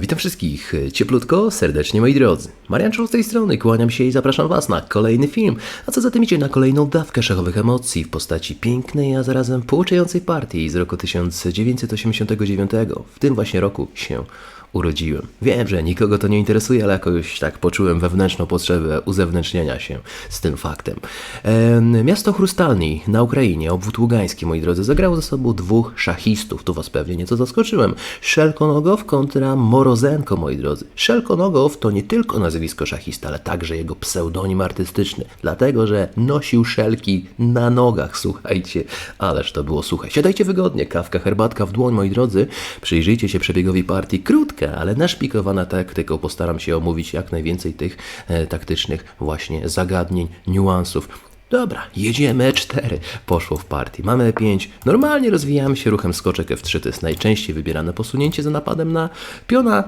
Witam wszystkich cieplutko, serdecznie moi drodzy. Marian Czoł z tej strony, kłaniam się i zapraszam Was na kolejny film, a co za tym idzie na kolejną dawkę szachowych emocji w postaci pięknej, a zarazem pouczającej partii z roku 1989. W tym właśnie roku się urodziłem. Wiem, że nikogo to nie interesuje, ale jakoś tak poczułem wewnętrzną potrzebę uzewnętrzniania się z tym faktem. Em, Miasto Chrustalny na Ukrainie, obwód ługański, moi drodzy, zagrało ze sobą dwóch szachistów. Tu was pewnie nieco zaskoczyłem. Szelkonogow kontra Morozenko, moi drodzy. Szelkonogow to nie tylko nazwisko szachista, ale także jego pseudonim artystyczny. Dlatego, że nosił szelki na nogach, słuchajcie. Ależ to było słuchaj. Siadajcie wygodnie, kawka, herbatka w dłoń, moi drodzy. Przyjrzyjcie się przebiegowi partii. Krótka, ale naszpikowana taktyką. Postaram się omówić jak najwięcej tych e, taktycznych właśnie zagadnień, niuansów. Dobra, jedziemy E4. Poszło w partii. Mamy E5. Normalnie rozwijamy się ruchem skoczek F3. To jest najczęściej wybierane posunięcie za napadem na piona.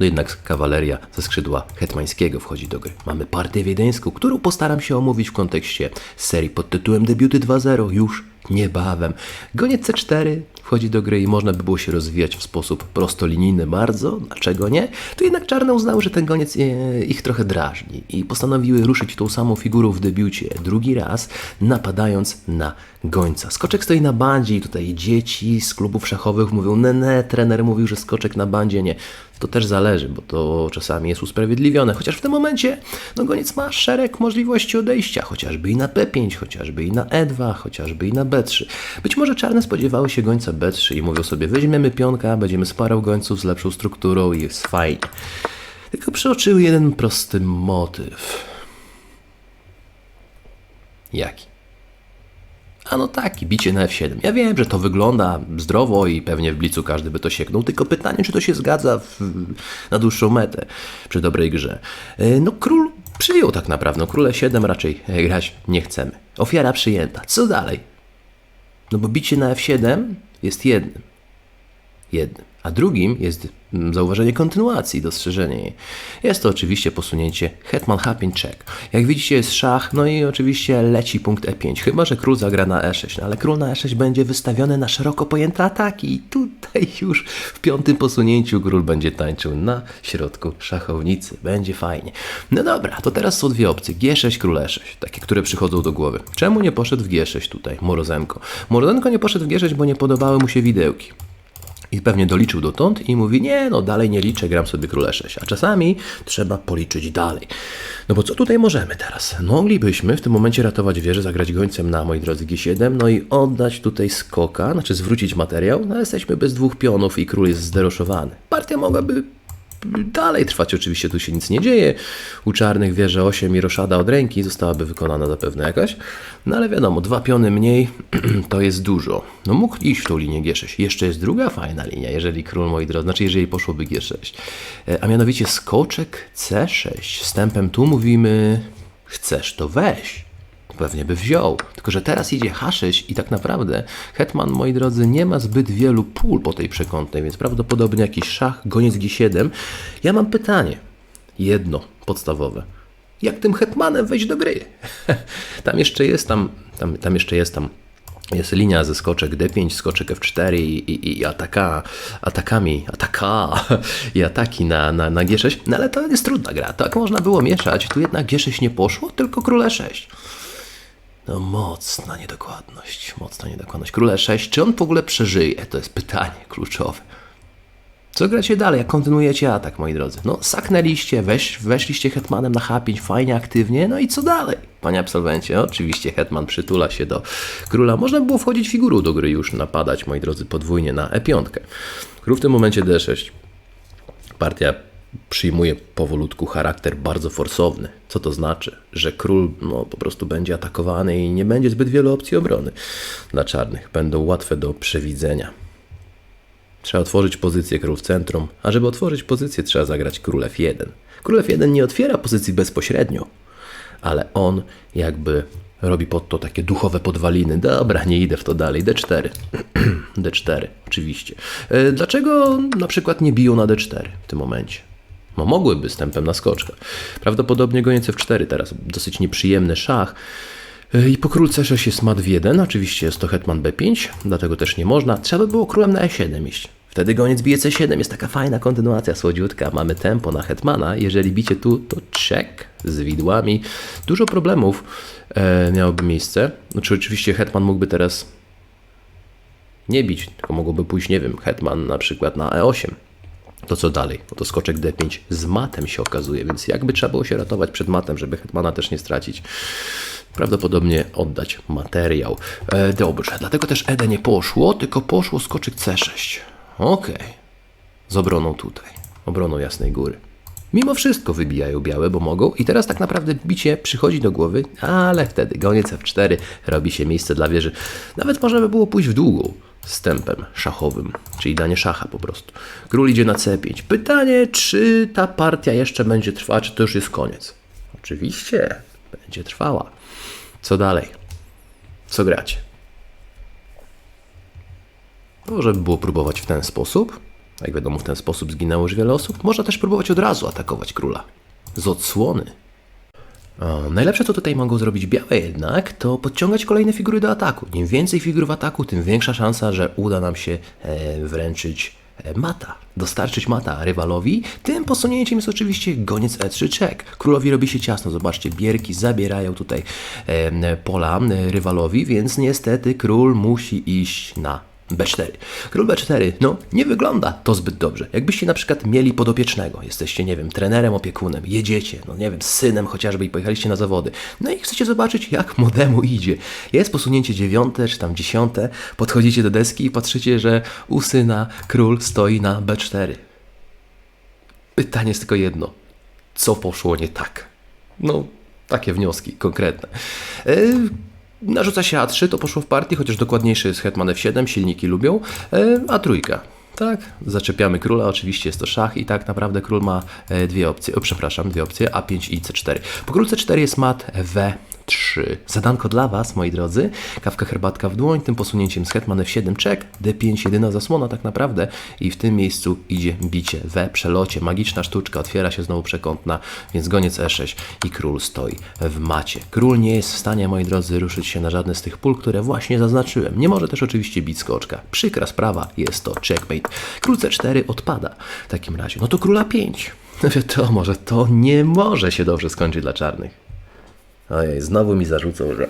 No jednak kawaleria ze skrzydła hetmańskiego wchodzi do gry. Mamy partię wiedeńską, którą postaram się omówić w kontekście serii pod tytułem Debiuty 2.0 już niebawem. Goniec C4 wchodzi do gry i można by było się rozwijać w sposób prostolinijny bardzo, dlaczego nie? Tu jednak czarne uznały, że ten goniec e, ich trochę drażni i postanowiły ruszyć tą samą figurą w debiucie drugi raz, napadając na gońca. Skoczek stoi na bandzie i tutaj dzieci z klubów szachowych mówią, ne, ne, trener mówił, że skoczek na bandzie nie. To też zależy, bo to czasami jest usprawiedliwione, chociaż w tym momencie no goniec ma szereg możliwości odejścia, chociażby i na P5, chociażby i na E2, chociażby i na B3. Być może czarne spodziewały się gońca B3 i mówią sobie, weźmiemy pionka, będziemy sparał gońców z lepszą strukturą i jest fajnie. Tylko przeoczyły jeden prosty motyw. Jaki? A no tak, bicie na F7. Ja wiem, że to wygląda zdrowo i pewnie w blicu każdy by to sieknął, tylko pytanie, czy to się zgadza w, na dłuższą metę przy dobrej grze. E, No król przyjął tak naprawdę, no króle 7 raczej e, grać nie chcemy. Ofiara przyjęta. Co dalej? No bo bicie na F7 jest jednym. Jednym. A drugim jest mm, zauważenie kontynuacji, dostrzeżenie jej. Jest to oczywiście posunięcie Hetman H5 check. Jak widzicie jest szach, no i oczywiście leci punkt E5, chyba że król zagra na E6, no ale król na E6 będzie wystawiony na szeroko pojęte ataki i tutaj już w piątym posunięciu król będzie tańczył na środku szachownicy. Będzie fajnie. No dobra, to teraz są dwie opcje. G6, król E6, takie, które przychodzą do głowy. Czemu nie poszedł w G6 tutaj Morozenko? Morozenko nie poszedł w G6, bo nie podobały mu się widełki. I pewnie doliczył dotąd i mówi, nie, no dalej nie liczę, gram sobie króle 6. A czasami trzeba policzyć dalej. No bo co tutaj możemy teraz? Moglibyśmy w tym momencie ratować wieżę, zagrać gońcem na, moi drodzy, G7, no i oddać tutaj skoka, znaczy zwrócić materiał, no jesteśmy bez dwóch pionów i król jest zderoszowany. Partia mogłaby dalej trwać, oczywiście tu się nic nie dzieje. U czarnych wieże 8 i roszada od ręki zostałaby wykonana zapewne jakaś. No ale wiadomo, dwa piony mniej to jest dużo. No mógł iść w tą linię G6. Jeszcze jest druga fajna linia, jeżeli król, moi drodzy, znaczy jeżeli poszłoby G6. E, A mianowicie skoczek C6. Wstępem tu mówimy, chcesz to weź pewnie by wziął. Tylko, że teraz idzie H6 i tak naprawdę Hetman, moi drodzy, nie ma zbyt wielu pól po tej przekątnej, więc prawdopodobnie jakiś szach, goniec G7. Ja mam pytanie. Jedno, podstawowe. Jak tym Hetmanem wejść do gry? tam jeszcze jest, tam, tam, tam jeszcze jest, tam jest linia ze skoczek D5, skoczek F4 i, i, i ataka, atakami, ataka i ataki na, na, na G6, no ale to jest trudna gra, tak można było mieszać, tu jednak G6 nie poszło, tylko król E6. No mocna niedokładność, mocna niedokładność. Króle 6, czy on w ogóle przeżyje? To jest pytanie kluczowe. Co gracie dalej? Jak kontynuujecie atak, moi drodzy? No, saknęliście, weź, weszliście hetmanem na H5, fajnie, aktywnie, no i co dalej? Panie absolwencie, oczywiście hetman przytula się do króla. Można było wchodzić figurą do gry już, napadać, moi drodzy, podwójnie na E5. Król w tym momencie D6. Partia przyjmuje powolutku charakter bardzo forsowny. Co to znaczy? Że król no, po prostu będzie atakowany i nie będzie zbyt wielu opcji obrony dla czarnych. Będą łatwe do przewidzenia. Trzeba otworzyć pozycję król w centrum, a żeby otworzyć pozycję trzeba zagrać król F1. Król F1 nie otwiera pozycji bezpośrednio, ale on jakby robi pod to takie duchowe podwaliny. Dobra, nie idę w to dalej. D4. D4, oczywiście. E, Dlaczego na przykład nie biją na D4 w tym momencie? No mogłyby stępem na skoczkę. Prawdopodobnie goniec F4 teraz. Dosyć nieprzyjemny szach. I po król C6 jest mat w 1. Oczywiście jest to hetman B5, dlatego też nie można. Trzeba by było królem na E7 iść. Wtedy goniec bije C7, jest taka fajna kontynuacja słodziutka. Mamy tempo na hetmana. Jeżeli bicie tu, to check z widłami. Dużo problemów e, miałoby miejsce. Znaczy, oczywiście hetman mógłby teraz nie bić, tylko mogłoby pójść, nie wiem, hetman na przykład na E8. To co dalej? No to skoczek D5 z matem się okazuje, więc jakby trzeba było się ratować przed matem, żeby hetmana też nie stracić. Prawdopodobnie oddać materiał. E, dobrze, dlatego też ED nie poszło, tylko poszło skoczek C6. Okej. Z obroną tutaj. Obroną Jasnej Góry. Mimo wszystko wybijają białe, bo mogą. I teraz tak naprawdę bicie przychodzi do głowy, ale wtedy goniec F4 robi się miejsce dla wieży. Nawet można by było pójść w długą z tempem szachowym, czyli danie szacha po prostu. Król idzie na C5. Pytanie, czy ta partia jeszcze będzie trwała, czy to już jest koniec? Oczywiście, będzie trwała. Co dalej? Co gracie? Może by było próbować w ten sposób. Jak wiadomo, w ten sposób zginęło już wiele osób. Można też próbować od razu atakować króla. Z odsłony. O, najlepsze, co tutaj mogą zrobić białe jednak, to podciągać kolejne figury do ataku. Im więcej figur w ataku, tym większa szansa, że uda nam się e, wręczyć e, mata, dostarczyć mata rywalowi. Tym posunięciem jest oczywiście goniec E3 check. Królowi robi się ciasno, zobaczcie, bierki zabierają tutaj e, pola e, rywalowi, więc niestety król musi iść na B4. Król B4, no nie wygląda to zbyt dobrze. Jakbyście na przykład mieli podopiecznego, jesteście, nie wiem, trenerem, opiekunem, jedziecie, no nie wiem, synem chociażby i pojechaliście na zawody, no i chcecie zobaczyć, jak młodemu idzie. Jest posunięcie dziewiąte, czy tam dziesiąte, podchodzicie do deski i patrzycie, że u syna król stoi na B4. Pytanie jest tylko jedno. Co poszło nie tak? No, takie wnioski konkretne. Yy, Narzuca się A3, to poszło w partii, chociaż dokładniejszy jest hetman F7, silniki lubią, e, a trójka. Tak, zaczepiamy króla, oczywiście jest to szach i tak naprawdę król ma e, dwie opcje, o, przepraszam, dwie opcje, A5 i C4. Po król C4 jest mat W3. Zadanko dla Was, moi drodzy, kawka herbatka w dłoń, tym posunięciem z hetman F7 czek, D5 jedyna zasłona tak naprawdę i w tym miejscu idzie bicie we przelocie, magiczna sztuczka, otwiera się znowu przekątna, więc goniec E6 i król stoi w macie. Król nie jest w stanie, moi drodzy, ruszyć się na żadne z tych pól, które właśnie zaznaczyłem. Nie może też oczywiście bić skoczka. Przykra sprawa, jest to checkmate. Król C4 odpada w takim razie. No to króla 5. No wiadomo, że to nie może się dobrze skończyć dla czarnych. Ojej, znowu mi zarzucą, że,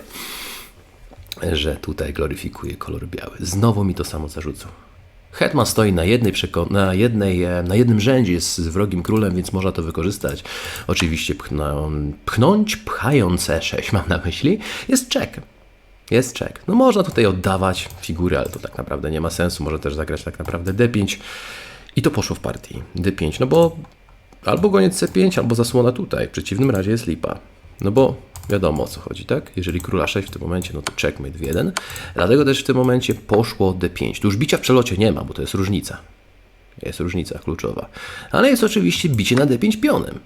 że tutaj gloryfikuje kolor biały. Znowu mi to samo zarzucą. Hetman stoi na, jednej na, jednej, e, na jednym rzędzie z wrogim królem, więc można to wykorzystać. Oczywiście pchną, pchnąć, pchając E6 mam na myśli, jest czek. Jest czek. No można tutaj oddawać figury, ale to tak naprawdę nie ma sensu. Może też zagrać tak naprawdę D5 i to poszło w partii. D5, no bo albo goniec C5, albo zasłona tutaj. W przeciwnym razie jest lipa. No bo wiadomo o co chodzi, tak? Jeżeli króla 6 w tym momencie, no to checkmate w 1. Dlatego też w tym momencie poszło D5. Tu już bicia w przelocie nie ma, bo to jest różnica. Jest różnica kluczowa. Ale jest oczywiście bicie na D5 pionem.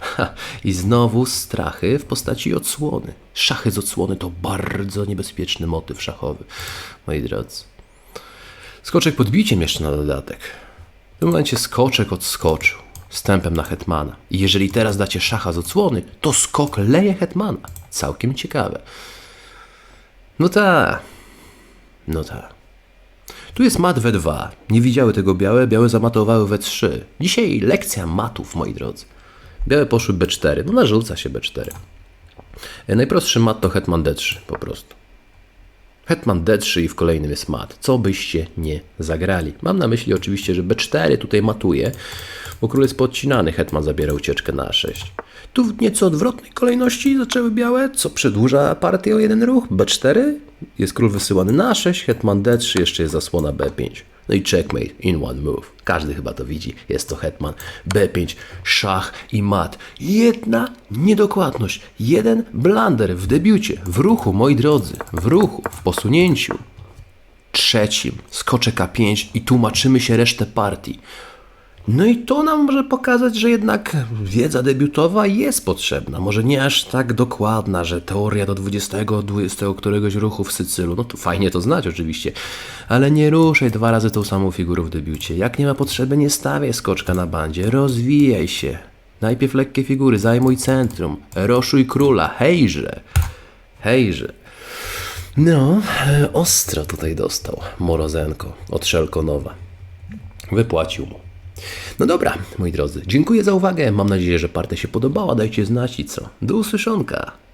Ha, I znowu strachy w postaci odsłony. Szachy z odsłony to bardzo niebezpieczny motyw szachowy, moi drodzy. Skoczek pod biciem jeszcze na dodatek. W tym momencie skoczek odskoczył tempem na hetmana. I jeżeli teraz dacie szacha z odsłony, to skok leje hetmana. Całkiem ciekawe. No ta. No ta. Tu jest mat W2. Nie widziały tego białe, białe zamatowały W3. Dzisiaj lekcja matów, moi drodzy. Białe poszły B4. No narzuca się B4. E, Najprostszy mat to hetman D3 po prostu. Hetman D3 i w kolejnym jest mat. Co byście nie zagrali. Mam na myśli oczywiście, że B4 tutaj matuje, bo król jest podcinany. Hetman zabiera ucieczkę na A6. Tu w nieco odwrotnej kolejności zaczęły białe, co przedłuża partię o jeden ruch. B4 jest król wysyłany na A6, hetman D3, jeszcze jest zasłona B5. No i checkmate in one move. Każdy chyba to widzi. Jest to hetman B5, szach i mat. Jedna niedokładność, jeden blunder w debiucie, w ruchu, moi drodzy, w ruchu, w posunięciu. Trzecim skoczek A5 i tłumaczymy się resztę partii. No i to nam może pokazać, że jednak wiedza debiutowa jest potrzebna. Może nie aż tak dokładna, że teoria do 20, 20 któregoś ruchu w Sycylu. No to fajnie to znać oczywiście, ale nie ruszaj dwa razy tą samą figurą w debiucie. Jak nie ma potrzeby, nie stawiaj skoczka na bandzie. Rozwijaj się. Najpierw lekkie figury, zajmuj centrum. Roszuj króla. Hejże. Hejże. No, ostro tutaj dostał Morozenko od Szelkonowa. Wypłacił mu. No dobra, moi drodzy, dziękuję za uwagę. Mam nadzieję, że partia się podobała. Dajcie znać i co. Do usłyszonka.